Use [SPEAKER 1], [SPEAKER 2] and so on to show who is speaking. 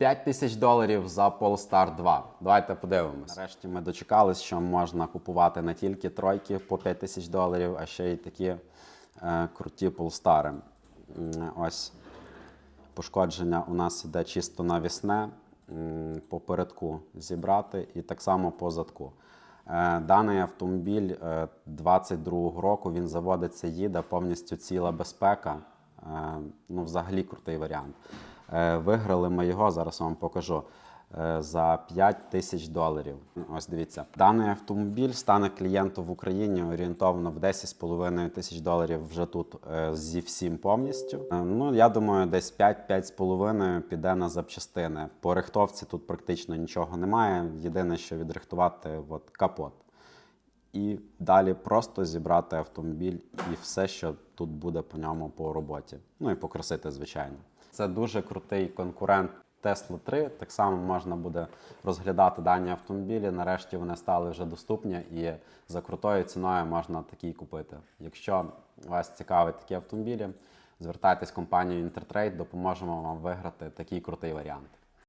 [SPEAKER 1] 5 тисяч доларів за Polestar 2. Давайте подивимось. Нарешті ми дочекались, що можна купувати не тільки тройки по 5 тисяч доларів, а ще й такі е, круті. М, Ось пошкодження у нас іде чисто навісне, м, попередку зібрати і так само по задку. Е, Даний автомобіль е, 22-го року він заводиться, їде повністю ціла безпека. Е, Ну, взагалі крутий варіант. Е, Виграли ми його, зараз вам покажу. е, За 5 тисяч доларів. Ось дивіться, даний автомобіль стане клієнту в Україні орієнтовно в 10,5 тисяч доларів вже тут зі всім повністю. Ну я думаю, десь 5-5,5 піде на запчастини. По рихтовці тут практично нічого немає. Єдине, що відрихтувати, от капот. І далі просто зібрати автомобіль і все, що тут буде по ньому по роботі. Ну і покрасити, звичайно. Це дуже крутий конкурент Tesla 3. Так само можна буде розглядати дані автомобілі. Нарешті вони стали вже доступні і за крутою ціною можна такі купити. Якщо вас цікавить такі автомобілі, звертайтесь в компанію Intertrade, допоможемо вам виграти такий крутий варіант.